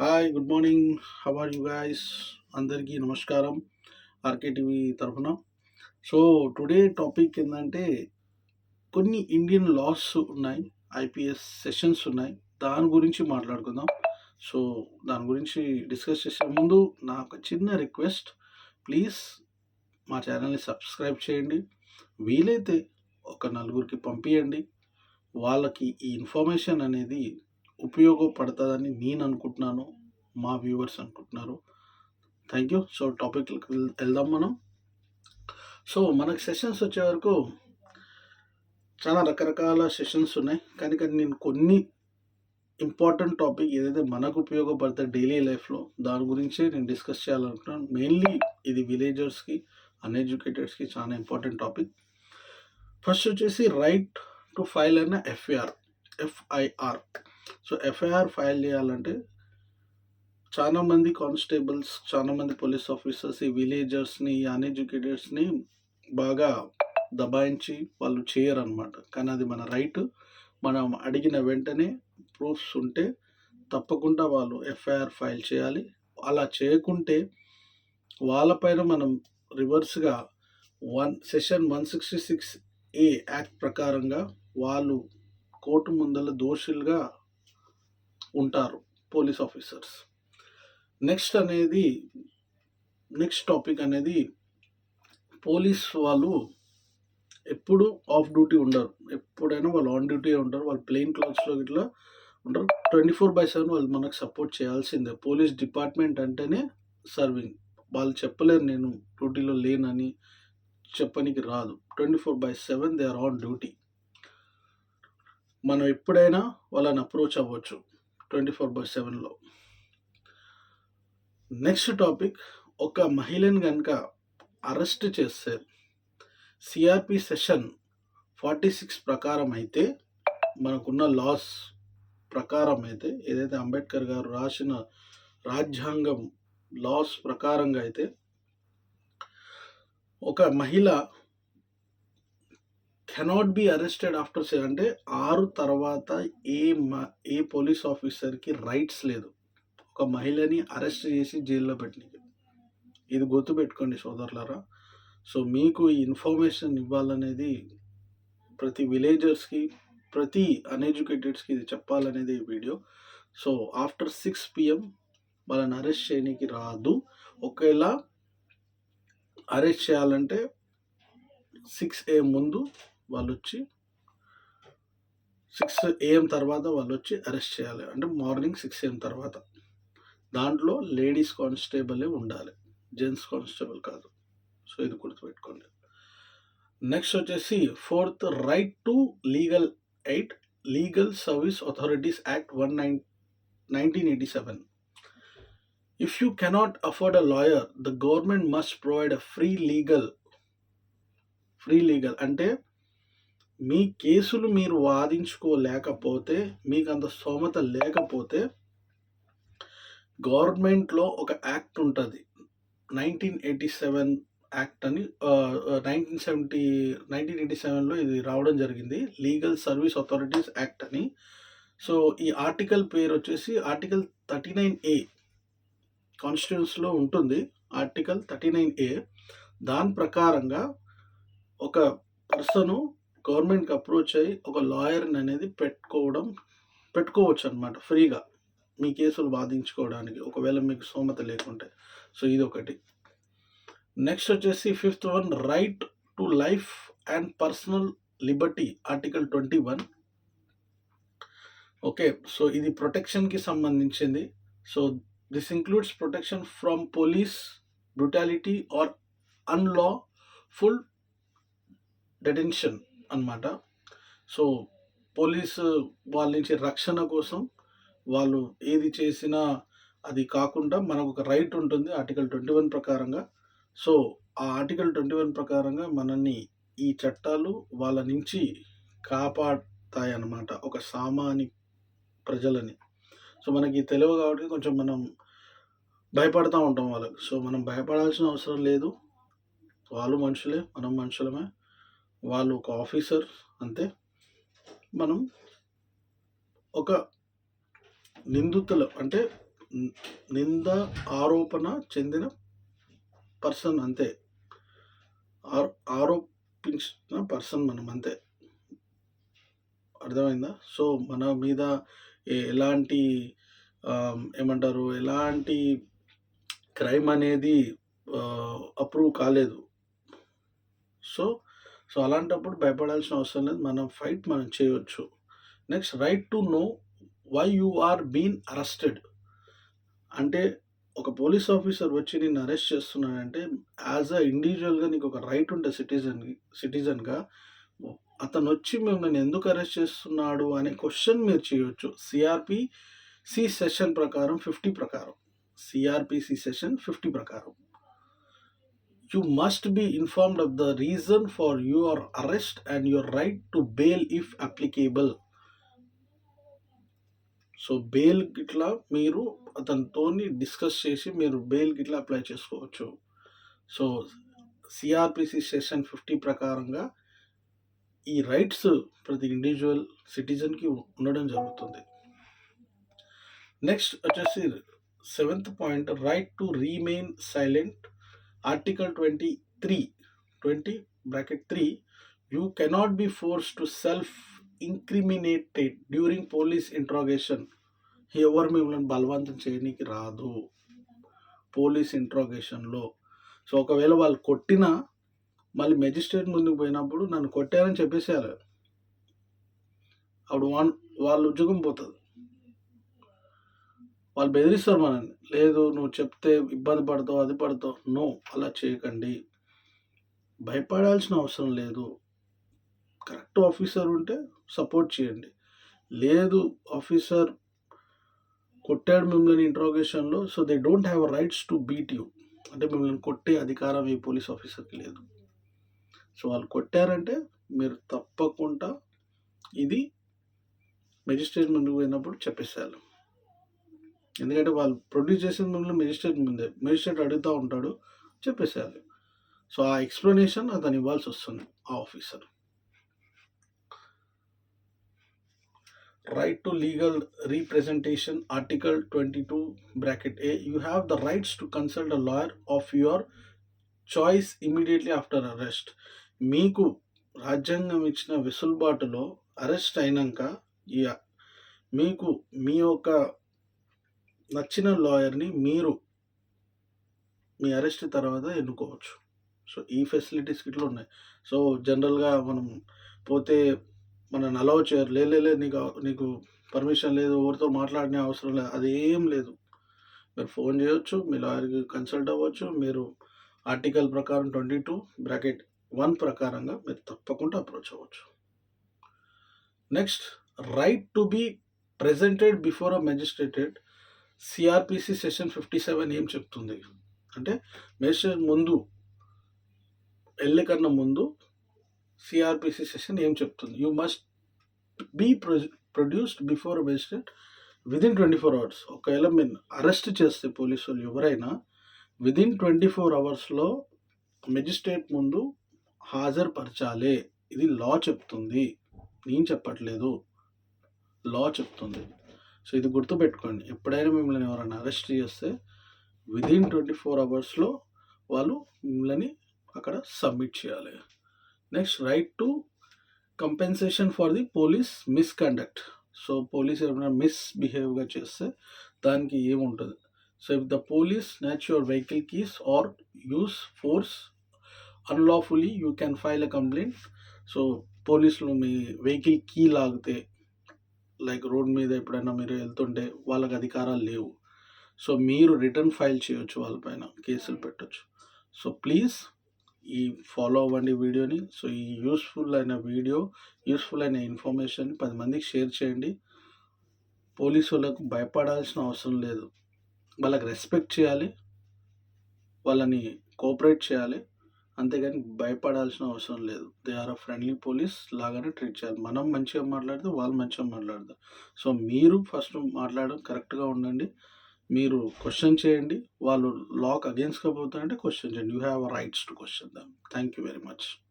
Hi good morning how are you guys అందరికీ నమస్కారం. RK TV తరఫున. సో టుడే టాపిక్ ఏంటంటే కొన్ని ఇండియన్ లాస్ ఉన్నాయి ఐపీఎస్ సెషన్స్ ఉన్నాయి. దాని గురించి మాట్లాడుకుందాం. సో దాని గురించి డిస్కస్ చేసే ముందు నాకు చిన్న రిక్వెస్ట్ ప్లీజ్ మా ఛానల్ని సబ్స్క్రైబ్ చేయండి. వీలైతే ఒక నలుగురికి పంపించండి వాళ్ళకి ఈ ఇన్ఫర్మేషన్ అనేది ఉపయోగపడుతుందని నేను అనుకుంటున్నాను మా వ్యూవర్స్ అనుకుంటున్నారు. Thank you. సో టాపిక్కి వెళ్దాం మనం. సో మనకి సెషన్స్ వచ్చే వరకు చాలా రకరకాల సెషన్స్ ఉన్నాయి. కానీ కానీ నేను కొన్ని ఇంపార్టెంట్ టాపిక్ ఏదైతే మనకు ఉపయోగపడుతుంది డైలీ లైఫ్లో దాని గురించే నేను డిస్కస్ చేయాలనుకుంటున్నాను. మెయిన్లీ ఇది విలేజర్స్కి అన్ఎడ్యుకేటెడ్స్కి చాలా ఇంపార్టెంట్ టాపిక్. ఫస్ట్ వచ్చేసి రైట్ టు ఫైల్ అయిన FIR FIR. So FIR file చేయాలంటే చాలామంది కానిస్టేబుల్స్ చాలామంది పోలీస్ ఆఫీసర్స్ ఈ విలేజర్స్ని ఈ అన్ఎడ్యుకేటెడ్స్ని బాగా దబాయించి వాళ్ళు చేయరు అనమాట కానీ అది మన రైట్. మనం అడిగిన వెంటనే ప్రూఫ్స్ ఉంటే తప్పకుండా వాళ్ళు ఎఫ్ఐఆర్ ఫైల్ చేయాలి. అలా చేయకుంటే వాళ్ళపైన మనం రివర్స్గా one section one sixty six A act ప్రకారంగా వాళ్ళు కోర్టు ముందల దోషులుగా ఉంటారు పోలీస్ ఆఫీసర్స్. నెక్స్ట్ అనేది నెక్స్ట్ టాపిక్ అనేది పోలీస్ వాళ్ళు ఎప్పుడు ఆఫ్ డ్యూటీ ఉండరు. ఎప్పుడైనా వాళ్ళు ఆన్ డ్యూటీ ఉంటారు వాళ్ళు ప్లెయిన్ క్లాత్స్లో ఇట్లా ఉంటారు. ట్వంటీ ఫోర్ బై సెవెన్ వాళ్ళు మనకు సపోర్ట్ చేయాల్సిందే. పోలీస్ డిపార్ట్మెంట్ అంటేనే సర్వింగ్. వాళ్ళు చెప్పలేరు నేను డ్యూటీలో లేనని చెప్పనికి రాదు. Twenty four by seven they are on duty. మనం ఎప్పుడైనా వాళ్ళని అప్రోచ్ అవ్వచ్చు. ట్వంటీ ఫోర్ బై సెవెన్లో నెక్స్ట్ టాపిక్ ఒక మహిళని కనుక అరెస్ట్ చేస్తే సిఆర్పి సెషన్ ఫార్టీ సిక్స్ ప్రకారం అయితే మనకున్న లాస్ ప్రకారం అయితే ఏదైతే అంబేద్కర్ గారు రాసిన రాజ్యాంగం లాస్ ప్రకారంగా అయితే ఒక మహిళ cannot be arrested after say అంటే ఆరు తర్వాత ఏ ఏ పోలీస్ ఆఫీసర్కి రైట్స్ లేదు. ఒక మహిళని అరెస్ట్ చేసి జైల్లో పెట్టినకి. ఇది గుర్తుపెట్టుకోండి సోదరులారా. సో మీకు ఈ ఇన్ఫర్మేషన్ ఇవ్వాలనేది ప్రతి విలేజర్స్కి ప్రతి అన్ఎడ్యుకేటెడ్స్కి ఇది చెప్పాలనేది ఈ video so after six PM వాళ్ళని అరెస్ట్ చేయడానికి రాదు. ఒకవేళ అరెస్ట్ చేయాలంటే సిక్స్ ఏ ముందు వాళ్ళు వచ్చి సిక్స్ ఏఎం తర్వాత వాళ్ళు వచ్చి అరెస్ట్ చేయాలి. అంటే మార్నింగ్ సిక్స్ ఏఎం తర్వాత. దాంట్లో లేడీస్ కానిస్టేబులే ఉండాలి. జెంట్స్ కానిస్టేబుల్ కాదు. సో ఇది గుర్తుపెట్టుకోండి. నెక్స్ట్ వచ్చేసి fourth right to legal aid legal service authorities act one nine nineteen eighty seven if you cannot afford a lawyer the government must provide a free legal free legal అంటే మీ కేసులు మీరు వాదించుకోలేకపోతే మీకు అంత స్తోమత లేకపోతే గవర్నమెంట్లో ఒక యాక్ట్ ఉంటుంది. నైన్టీన్ ఎయిటీ సెవెన్ యాక్ట్ అని నైన్టీన్ సెవెంటీ నైన్టీన్ ఎయిటీ సెవెన్లో ఇది రావడం జరిగింది. లీగల్ సర్వీస్ అథారిటీస్ యాక్ట్ అని. సో ఈ ఆర్టికల్ పేరు వచ్చేసి ఆర్టికల్ థర్టీ నైన్ ఏ కాన్స్టిట్యూన్స్లో ఉంటుంది. Article thirty nine A. దాని ప్రకారంగా ఒక పర్సను గవర్నమెంట్కి అప్రోచ్ అయ్యి ఒక లాయర్ని అనేది పెట్టుకోవడం పెట్టుకోవచ్చు అనమాట ఫ్రీగా మీ కేసులు వాదించుకోవడానికి ఒకవేళ మీకు సోమత లేకుంటే. సో ఇది ఒకటి నెక్స్ట్ వచ్చేసి fifth one right to life and personal liberty article twenty one. Okay so ఇది ప్రొటెక్షన్కి సంబంధించింది. So this includes protection from police brutality or unlawful detention. అన్నమాట. సో పోలీసు వాళ్ళ నుంచి రక్షణ కోసం వాళ్ళు ఏది చేసినా అది కాకుండా మనకు ఒక రైట్ ఉంటుంది ఆర్టికల్ ట్వంటీ వన్ ప్రకారంగా. సో ఆ ఆర్టికల్ ట్వంటీ వన్ ప్రకారంగా మనల్ని ఈ చట్టాలు వాళ్ళ నుంచి కాపాడతాయి అన్నమాట ఒక సామాన్య ప్రజలని. సో మనకి తెలియదు కాబట్టి కొంచెం మనం భయపడతా ఉంటాం వాళ్ళకి. సో మనం భయపడాల్సిన అవసరం లేదు. వాళ్ళు మనుషులే మనం మనుషులమే. వాళ్ళు ఒక ఆఫీసర్ అంతే మనం ఒక నిందితులు అంటే నింద ఆరోపణ చెందిన పర్సన్ అంతే. ఆరోపించిన పర్సన్ మనం అంతే. అర్థమైందా? సో మన మీద ఎలాంటి ఏమంటారు? ఎలాంటి క్రైమ్ అనేది అప్రూవ్ కాలేదు. సో సో అలాంటప్పుడు భయపడాల్సిన అవసరం లేదు. మనం ఫైట్ మనం చేయవచ్చు. Next right to know why you are been arrested. అంటే ఒక పోలీస్ ఆఫీసర్ వచ్చి నేను అరెస్ట్ చేస్తున్నాడంటే యాజ్ అ ఇండివిజువల్గా నీకు ఒక రైట్ ఉంటే సిటిజన్ సిటిజన్గా అతను వచ్చి మిమ్మల్ని ఎందుకు అరెస్ట్ చేస్తున్నాడు అనే క్వశ్చన్ మీరు చేయొచ్చు. సిఆర్పి సి సెషన్ ప్రకారం ఫిఫ్టీ ప్రకారం. సిఆర్పిసి సెషన్ ఫిఫ్టీ ప్రకారం. You must be informed of the reason for your arrest and your right to bail if applicable so bail గిట్లా మీరు అతనితోని డిస్కస్ చేసి మీరు బెయిల్ గిట్లా అప్లై చేసుకోవచ్చు. సో సిఆర్పిసి సెషన్ ఫిఫ్టీ ప్రకారంగా ఈ రైట్స్ ప్రతి ఇండివిజువల్ సిటిజన్కి ఉండడం జరుగుతుంది. నెక్స్ట్ వచ్చేసి seventh point right to remain silent article twenty three twenty bracket three you cannot be force to self incriminated during police interrogation ఎవరు మిమ్మల్ని బలవంతం చేయనీకి రాదు పోలీస్ ఇంట్రాగేషన్లో. సో ఒకవేళ వాళ్ళు కొట్టినా మళ్ళీ మెజిస్ట్రేట్ ముందుకు పోయినప్పుడు నన్ను కొట్టారని చెప్పేసేయాలి. అప్పుడు వాళ్ళు ఉద్యోగం పోతుంది. వాళ్ళు బెదిరిస్తారు మనల్ని. లేదు నువ్వు చెప్తే ఇబ్బంది పడతావు అది పడతావు. నో అలా చేయకండి. భయపడాల్సిన అవసరం లేదు. కరెక్ట్ ఆఫీసర్ ఉంటే సపోర్ట్ చేయండి. లేదు ఆఫీసర్ కొట్టాడు మిమ్మల్ని ఇంట్రోగేషన్లో so they don't have rights to beat you. అంటే మిమ్మల్ని కొట్టే అధికారం ఈ పోలీస్ ఆఫీసర్కి లేదు. సో వాళ్ళు కొట్టారంటే మీరు తప్పకుండా ఇది మెజిస్ట్రేట్ ముందుకు పోయినప్పుడు చెప్పేసేయాలి. ఎందుకంటే వాళ్ళు ప్రొడ్యూస్ చేసిన మిమ్మల్ని మెజిస్ట్రేట్ ముందే మెజిస్ట్రేట్ అడుగుతూ ఉంటాడు చెప్పేసేయాలి. సో ఆ ఎక్స్ప్లెనేషన్ అతను ఇవ్వాల్సి వస్తుంది ఆ officer right to legal representation article twenty two bracket A you have the rights to consult a lawyer of your choice immediately after arrest మీకు రాజ్యాంగం ఇచ్చిన వెసులుబాటులో అరెస్ట్ అయినాక మీకు మీ యొక్క నచ్చిన లాయర్ని మీరు మీ అరెస్ట్ తర్వాత ఎన్నుకోవచ్చు. సో ఈ ఫెసిలిటీస్ ఇట్లా ఉన్నాయి. సో జనరల్గా మనం పోతే మనల్ని అలౌ చేయరు. "లే, నీకు నీకు పర్మిషన్ లేదు ఎవరితో మాట్లాడనే అవసరం లేదు. అది ఏం లేదు. మీరు ఫోన్ చేయొచ్చు మీ లాయర్కి కన్సల్ట్ అవ్వచ్చు. మీరు ఆర్టికల్ ప్రకారం ట్వంటీ టూ బ్రాకెట్ వన్ ప్రకారంగా మీరు తప్పకుండా అప్రోచ్ అవ్వచ్చు. Next right to be presented before a magistrated CrPC section fifty seven ఏం చెప్తుంది? అంటే మెజిస్ట్రేట్ ముందు వెళ్ళే కన్నా ముందు సిఆర్పిసి సెషన్ ఏం చెప్తుంది? You must be produced before magistrate within twenty four hours ఒకవేళ మీరు అరెస్ట్ చేస్తే పోలీసు వాళ్ళు ఎవరైనా విదిన్ ట్వంటీ ఫోర్ అవర్స్లో మెజిస్ట్రేట్ ముందు హాజరుపరచాలి. ఇది లా చెప్తుంది. నేను చెప్పట్లేదు. లా చెప్తుంది. సో ఇది గుర్తుపెట్టుకోండి. ఎప్పుడైనా మిమ్మల్ని ఎవరైనా అరెస్ట్ చేస్తే విదిన్ ట్వంటీ ఫోర్ అవర్స్లో వాళ్ళు మిమ్మల్ని అక్కడ సబ్మిట్ చేయాలి. Next right to compensation for the police misconduct so police ఏమైనా మిస్బిహేవ్గా చేస్తే దానికి ఏముంటుంది? So if the police snatch your vehicle keys or use force unlawfully you can file a complaint so పోలీసులు మీ వెహికల్ కీ లాగితే like road మీద ఎప్పుడైనా మీరు వెళ్తుంటే వాళ్ళకి అధికారాలు లేవు. సో మీరు రిటర్న్ ఫైల్ చేయొచ్చు వాళ్ళపైన కేసులు పెట్టచ్చు. సో ప్లీజ్ ఈ ఫాలో అవ్వండి వీడియోని. సో ఈ యూస్ఫుల్ అయిన వీడియో యూస్ఫుల్ అయిన ఇన్ఫర్మేషన్ పది మందికి షేర్ చేయండి. పోలీసు వాళ్ళకు భయపడాల్సిన అవసరం లేదు. వాళ్ళకి రెస్పెక్ట్ చేయాలి. వాళ్ళని కోఆపరేట్ చేయాలి. అంతేగాని భయపడాల్సిన అవసరం లేదు. They are a friendly police లాగానే ట్రీట్ చేయాలి. మనం మంచిగా మాట్లాడితే వాళ్ళు మంచిగా మాట్లాడతారు. సో మీరు ఫస్ట్ మాట్లాడడం కరెక్ట్గా ఉండండి. మీరు క్వశ్చన్ చేయండి. వాళ్ళు లాక్ అగేన్స్ట్గా పోతారంటే క్వశ్చన్ చేయండి. You have rights to question them. Thank you very much.